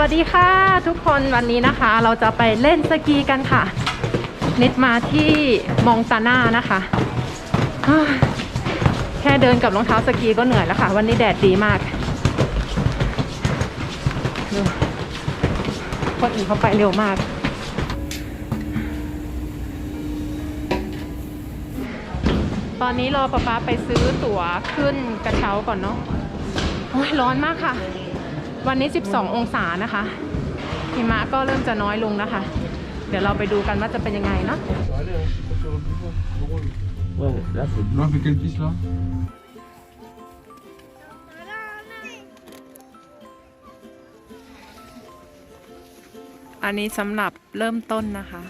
สวัสดีค่ะทุกคนวันนี้นะคะ เราจะไปเล่นสกีกันค่ะ นิดมาที่มองตาน่านะคะ แค่เดินกับรองเท้าสกีก็เหนื่อยแล้วค่ะ วันนี้แดดดีมากดูคนอื่นเขาไปเร็วมาก ตอนนี้รอป๊าป๊าไปซื้อตั๋วขึ้นกระเช้าก่อนเนาะโอ้ยร้อนมากค่ะ วันนี้ 12 องศานะคะหิมะก็เริ่มจะน้อยลงนะคะ เดี๋ยวเราไปดูกันว่าจะเป็นยังไงเนาะ Allez, hein, faut faire le mouvement. Drôle. Ouais, là c'est Là, avec quelle piste là อันนี้สำหรับเริ่มต้นนะคะ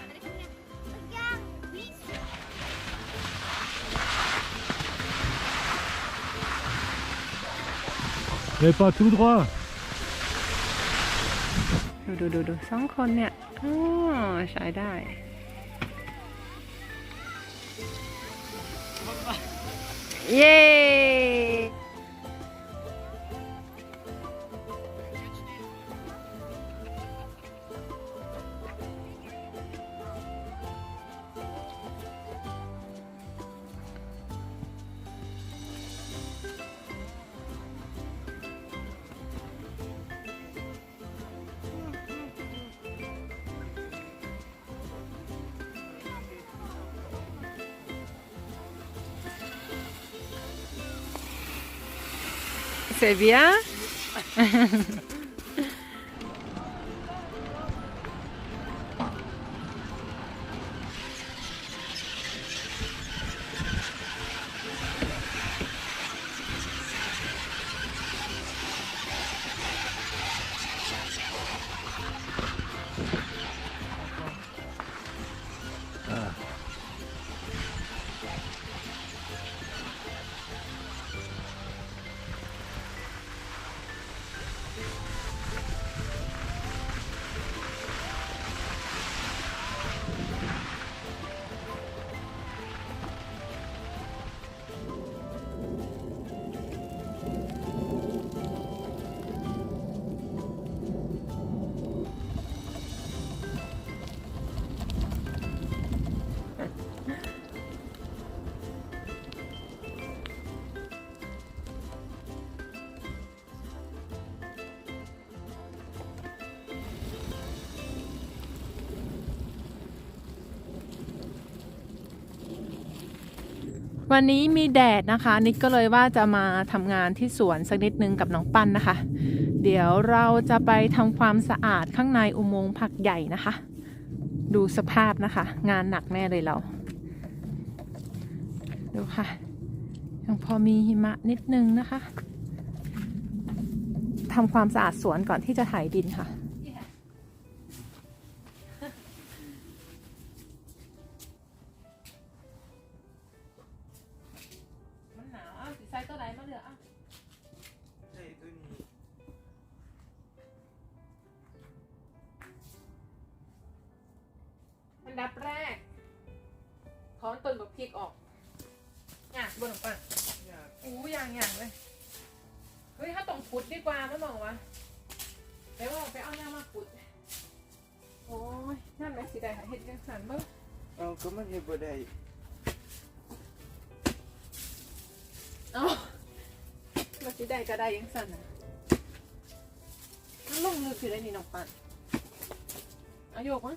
Mais pas tout droit ดูดูดูดูสองคนเนี่ยอ๋อใช้ได้เย้ C'est วันนี้มีแดดนะคะ นิดก็เลยว่าจะมาทำงานที่สวนสักนิดนึงกับน้องปั้นนะคะ เดี๋ยวเราจะไปทำความสะอาดข้างในอุโมงค์ผักใหญ่นะคะ ดูสภาพนะคะ งานหนักแน่เลยเรา ดูค่ะ ยังพอมีหิมะนิดนึงนะคะทำความสะอาดสวนก่อนที่จะไถดินค่ะ หยากบนออกไปอู้อย่างอย่างเลย เฮ้ย ถ้าต้องขุดดีกว่าไม่บอกว่าไปว่าไปเอาหน้ามาขุด โอ้ยนั่นแหละสิได้ค่ะเห็ดยังสันเบ้าง Alors comment j'ai pas d'ail เอามาสิได้ก็ได้ยังสันนะมันลงลึกสิได้นี่น้องปันเอาโยกมั้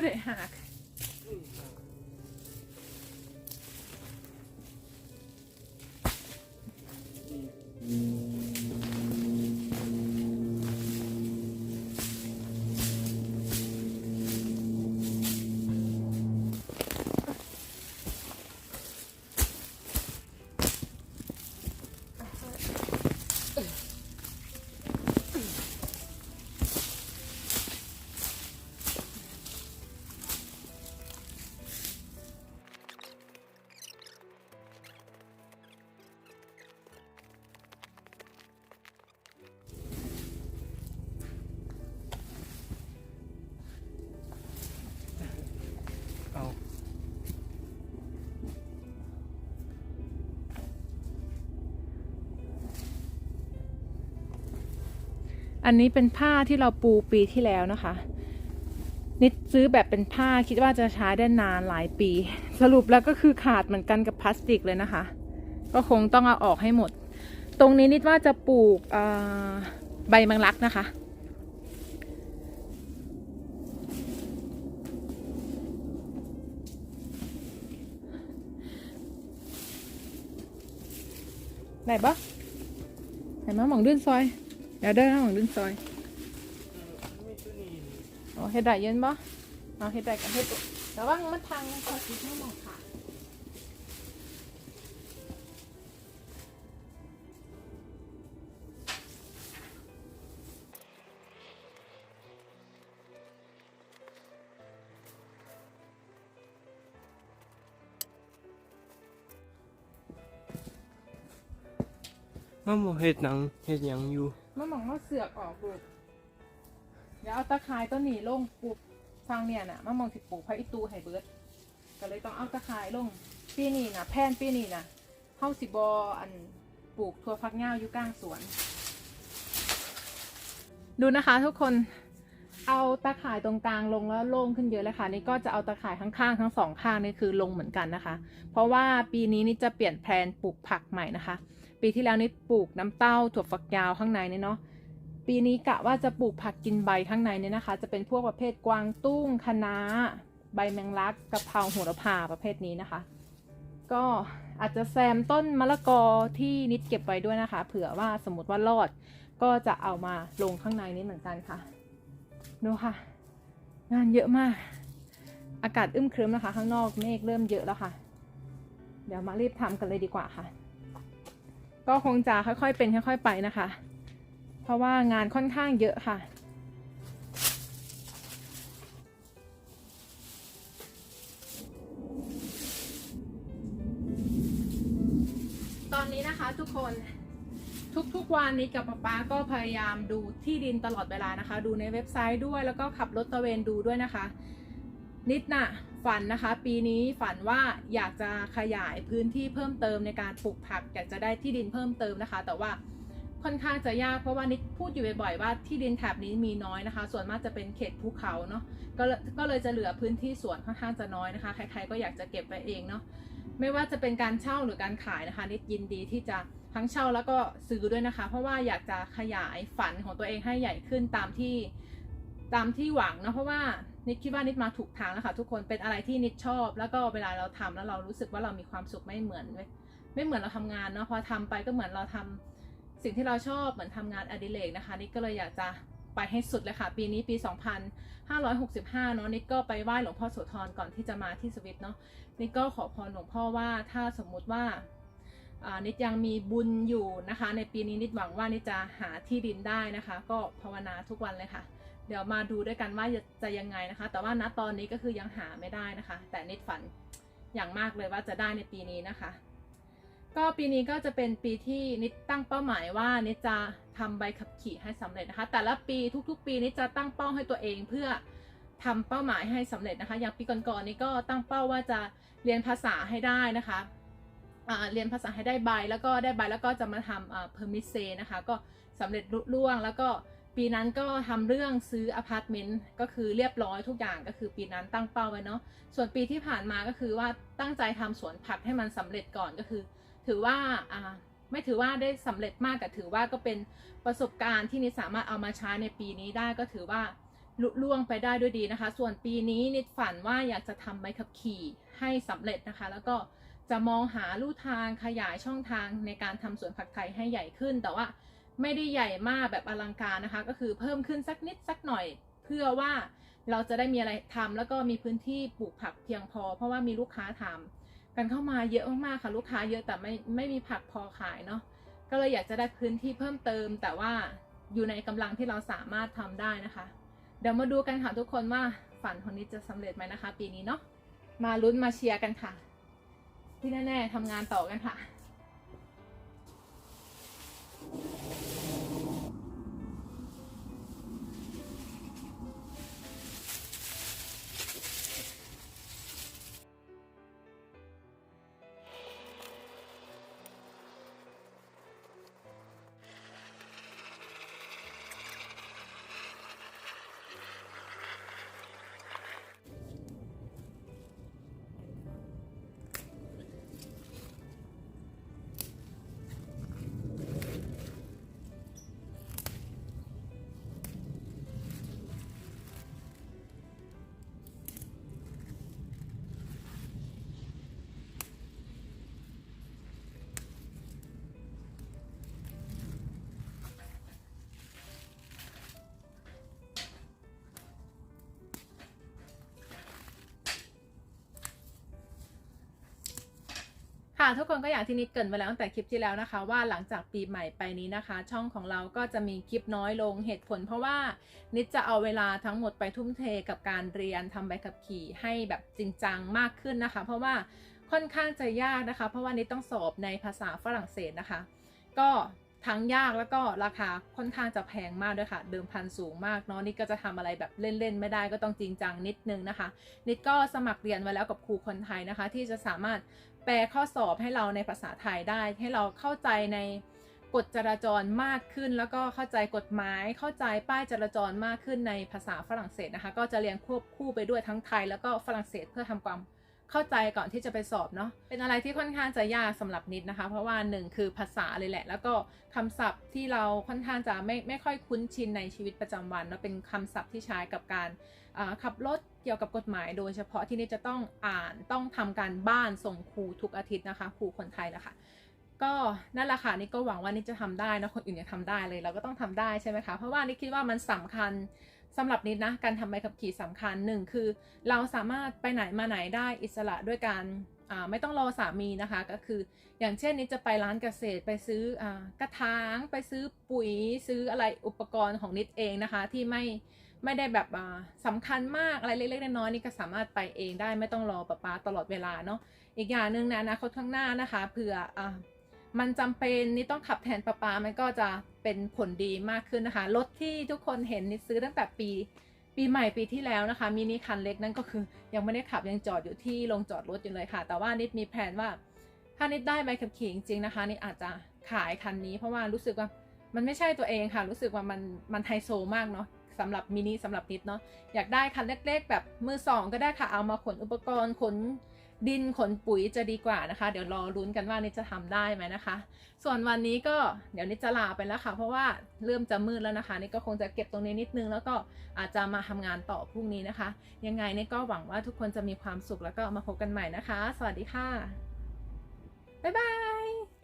ไม่ อันนี้เป็นผ้าที่เราปูปีที่แล้วนะคะนิดซื้อแบบเป็นผ้าคิดว่าจะใช้ได้นานหลายปี สรุปแล้วก็คือขาดเหมือนกันกับพลาสติกเลยนะคะ ก็คงต้องเอาออกให้หมด ตรงนี้นิดว่าจะปลูกใบมังลักนะคะ ไหนปะไหนมาหมองดื้นซอย เดี๋ยวเดินมาหมองดื้นซอยไม่ตัวนี้อ๋อเฮ็ดได้เย็นปะเอาเฮ็ดได้กับเฮ็ดบ่แต่ว่ามันทางมันพอสิไม่มองขาดมันบ่เฮ็ดหนังเฮ็ดหยังอยู่ มันมองว่าเสือกออกลูกเดี๋ยวเอาตะข่ายต้นนี้ลงปลูกฟังเนี่ยน่ะมันมองสิปลูกพระอิตูไฮเบิร์ดก็เลยต้องเอาตะข่ายลงปีนี้น่ะ แพนปีนี้น่ะเฮาสิบออันปลูกทั่วฟักงาวอยู่กลางสวน ดูนะคะทุกคนเอาตะข่ายตรงกลางลงแล้วโล่งขึ้นเยอะเลยค่ะนี่ก็จะเอาตะข่ายข้างๆทั้งสองข้างนี่คือลงเหมือนกันนะคะ เพราะว่าปีนี้นี่จะเปลี่ยนแพลนปลูกผักใหม่นะคะ ปีที่แล้วนี่ปลูกน้ำเต้าถั่วฝักยาวข้างในเนี่ยเนาะปีนี้กะว่าจะปลูกผักกินใบข้างในเนี่ยนะคะ จะเป็นพวกประเภทกวางตุ้งคะน้า ใบแมงลักกะเพราโหระพาประเภทนี้นะคะ ก็อาจจะแซมต้นมะละกอที่นิดเก็บไว้ด้วยนะคะ เผื่อว่าสมมติว่ารอดก็จะเอามาลงข้างในนี้เหมือนกันค่ะดูค่ะ งานเยอะมาก อากาศอึมครึ้มนะคะ ข้างนอกเมฆเริ่มเยอะแล้วค่ะ เดี๋ยวมารีบทำกันเลยดีกว่าค่ะ ก็คงจะค่อยๆเป็นค่อย ๆ ไปนะคะ เพราะว่างานค่อนข้างเยอะค่ะตอนนี้นะคะทุกคนทุกๆวันนี้กับป๊าป๊าก็พยายามดูที่ดินตลอดเวลานะคะ ดูในเว็บไซต์ด้วยแล้วก็ขับรถตะเวนดูด้วยนะคะ นิดน่ะฝันนะคะ ปีนี้ฝันว่าอยากจะขยายพื้นที่เพิ่มเติมในการปลูกผักอยากจะได้ที่ดินเพิ่มเติมนะคะ แต่ว่าค่อนข้างจะยากเพราะว่านิดพูดอยู่บ่อยๆว่าที่ดินแถบนี้มีน้อยนะคะ ส่วนมากจะเป็นเขตภูเขาเนาะก็เลยก็เลยจะเหลือพื้นที่สวนค่อนข้างจะน้อยนะคะใครๆก็อยากจะเก็บไว้เองเนาะไม่ว่าจะเป็นการเช่าหรือการขายนะคะ นิดยินดีที่จะทั้งเช่าแล้วก็ซื้อด้วยนะคะ เพราะว่าอยากจะขยายฝันของตัวเองให้ใหญ่ขึ้นตามที่ตามที่หวังนะเพราะว่า นิดคิดว่านิดมาถูกทางแล้วค่ะทุกคนเป็นอะไรที่นิดชอบ แล้วก็เวลาเราทำแล้วเรารู้สึกว่าเรามีความสุขไม่เหมือน ไม่เหมือนเราทำงานเนาะพอทำไปก็เหมือนเราทำสิ่งที่เราชอบเหมือนทำงานอดิเรกนะคะ นิดก็เลยอยากจะไปให้สุดเลยค่ะ ปีนี้ปี 2565 เนาะนิดก็ไปไหว้หลวงพ่อโสธรก่อนที่จะมาที่สวิตเนาะนิดก็ขอพรหลวงพ่อว่าถ้าสมมุติว่านิดยังมีบุญอยู่นะคะ ในปีนี้นิดหวังว่านิดจะหาที่ดินได้นะคะ ก็ภาวนาทุกวันเลยค่ะ เดี๋ยวมาดูด้วยกันว่าจะยังไงนะคะ แต่ว่าณตอนนี้ก็คือยังหาไม่ได้นะคะ แต่นิดฝันอย่างมากเลยว่าจะได้ในปีนี้นะคะ ก็ปีนี้ก็จะเป็นปีที่นิดตั้งเป้าหมายว่านิดจะทำใบขับขี่ให้สำเร็จนะคะ แต่ละปีทุก ๆ ปีนิดจะตั้งเป้าให้ตัวเองเพื่อทำเป้าหมายให้สำเร็จนะคะ อย่างปีก่อนๆนี้ก็ตั้งเป้าว่าจะเรียนภาษาให้ได้นะคะเรียนภาษาให้ได้ใบแล้วก็ได้ใบแล้วก็จะมาทำอ่า permit say นะคะ ก็สำเร็จลุล่วงแล้วก็ ปีนั้นก็ทำเรื่องซื้ออพาร์ตเมนต์ก็คือเรียบร้อยทุกอย่างก็คือปีนั้นตั้งเป้าไว้เนาะส่วนปีที่ผ่านมาก็คือว่าตั้งใจทำสวนผักให้มันสำเร็จก่อนก็คือ ถือว่าอ่าไม่ถือว่าได้สำเร็จมากแต่ถือว่าก็เป็นประสบการณ์ที่นิดสามารถเอามาใช้ในปีนี้ได้ก็ถือว่าลุล่วงไปได้ด้วยดีนะคะ ส่วนปีนี้นิดฝันว่าอยากจะทำใบขับขี่ให้สำเร็จนะคะ แล้วก็จะมองหาลู่ทางขยายช่องทางในการทำสวนผักไทยให้ใหญ่ขึ้น แต่ว่า ไม่ได้ใหญ่มากแบบอลังการนะคะ ก็คือเพิ่มขึ้นสักนิดสักหน่อย เพื่อว่าเราจะได้มีอะไรทำแล้วก็มีพื้นที่ปลูกผักเพียงพอ เพราะว่ามีลูกค้าถามกันเข้ามาเยอะมากๆค่ะลูกค้าเยอะแต่ไม่ไม่มีผักพอขายเนาะก็เลยอยากจะได้พื้นที่เพิ่มเติม แต่ว่าอยู่ในกำลังที่เราสามารถทำได้นะคะ เดี๋ยวมาดูกันค่ะทุกคนว่าฝันของนิดจะสำเร็จไหมนะคะ ปีนี้เนาะมาลุ้นมาเชียร์กันค่ะ ที่แน่ๆทำงานต่อกันค่ะ ทุกคนก็อย่างที่นิดเกรินไปแล้วตั้งแต่คลิปที่แล้วนะคะ ว่าหลังจากปีใหม่ไปนี้นะคะ ช่องของเราก็จะมีคลิปน้อยลงเหตุผล เพราะว่านิดจะเอาเวลาทั้งหมดไปทุ่มเทกับการเรียนทำใบขับขี่ให้แบบจริงจังมากขึ้นนะคะ เพราะว่าค่อนข้างจะยากนะคะ เพราะว่านิดต้องสอบในภาษาฝรั่งเศสนะคะ ก็ทั้งยากแล้วก็ราคาค่อนข้างจะแพงมากด้วยค่ะ เดิมพันสูงมากเนาะนิดก็จะทำอะไรแบบเล่นๆ ไม่ได้ก็ต้องจริงจังนิดนึงนะคะ นิดก็สมัครเรียนไว้แล้วกับครูคนไทยนะคะ ที่จะสามารถ แปลข้อสอบให้เราในภาษาไทยได้ ให้เราเข้าใจในกฎจราจรมากขึ้น แล้วก็เข้าใจกฎหมาย เข้าใจป้ายจราจรมากขึ้นในภาษาฝรั่งเศสนะคะ ก็จะเรียนควบคู่ไปด้วยทั้งไทยแล้วก็ฝรั่งเศสเพื่อทำความ เข้าใจก่อนที่จะไปสอบเนาะเป็นอะไรที่ค่อนข้างจะยากสำหรับนิดนะคะ เพราะว่าหนึ่งคือภาษาเลยแหละ แล้วก็คำศัพท์ที่เราค่อนข้างจะไม่ไม่ค่อยคุ้นชินในชีวิตประจำวันเนาะเป็นคำศัพท์ที่ใช้กับการขับรถเกี่ยวกับกฎหมาย โดยเฉพาะที่นี่จะต้องอ่านต้องทำการบ้านส่งครูทุกอาทิตย์นะคะครูคนไทยนะคะก็นั่นแหละค่ะนี่ก็หวังว่านี่จะทำได้นะคนอื่นยังทำได้เลย เราก็ต้องทำได้ใช่ไหมคะเพราะว่านี่คิดว่ามันสำคัญ สำหรับนิดนะการทำใบขับขี่สำคัญหนึ่งคือ เราสามารถไปไหนมาไหนได้อิสระด้วยการไม่ต้องรอสามีนะคะก็คือ อย่างเช่นนิดจะไปร้านเกษตรไปซื้ออกระถางไปซื้อปุ๋ยซื้ออะไรอุปกรณ์ของนิดเองนะคะ ที่ไม่ไม่ได้แบบอ่าสำคัญมากอะไรเล็กๆน้อยๆนี่ก็สามารถไปเองได้ไม่ต้องรอป้าป๊าตลอดเวลาเนาะอีกอย่างหนึ่งในอนาคตข้างหน้านะคะเผื่ออ่า มันจำเป็นนี่ต้องขับแทนป้าป๊ามันก็จะเป็นผลดีมากขึ้นนะคะ รถที่ทุกคนเห็นนิดซื้อตั้งแต่ปี ปีใหม่ปีที่แล้วนะคะ มินิคันเล็กนั่นก็คือ ยังไม่ได้ขับยังจอดอยู่ที่โรงจอดรถอยู่เลยค่ะ แต่ว่านิดมีแผนว่า ถ้านิดได้ใบขับขี่จริงๆนะคะนิดอาจจะขายคันนี้ เพราะว่ารู้สึกว่ามันไม่ใช่ตัวเองค่ะ รู้สึกว่ามันมันไฮโซมากเนาะสำหรับมินิสำหรับนิดเนาะอยากได้คันเล็ก ๆ แบบมือสองก็ได้ค่ะเอามาขนอุปกรณ์ขน ดินขนปุ๋ยจะดีกว่านะคะ เดี๋ยวรอลุ้นกันว่านี่จะทำได้ไหมนะคะ ส่วนวันนี้ก็เดี๋ยวนี้จะลาไปแล้วค่ะ เพราะว่าเริ่มจะมืดแล้วนะคะ นี่ก็คงจะเก็บตรงนี้นิดนึง แล้วก็อาจจะมาทำงานต่อพรุ่งนี้นะคะ ยังไงนี่ก็หวังว่าทุกคนจะมีความสุขแล้วก็มาพบกันใหม่นะคะ สวัสดีค่ะบ๊ายบาย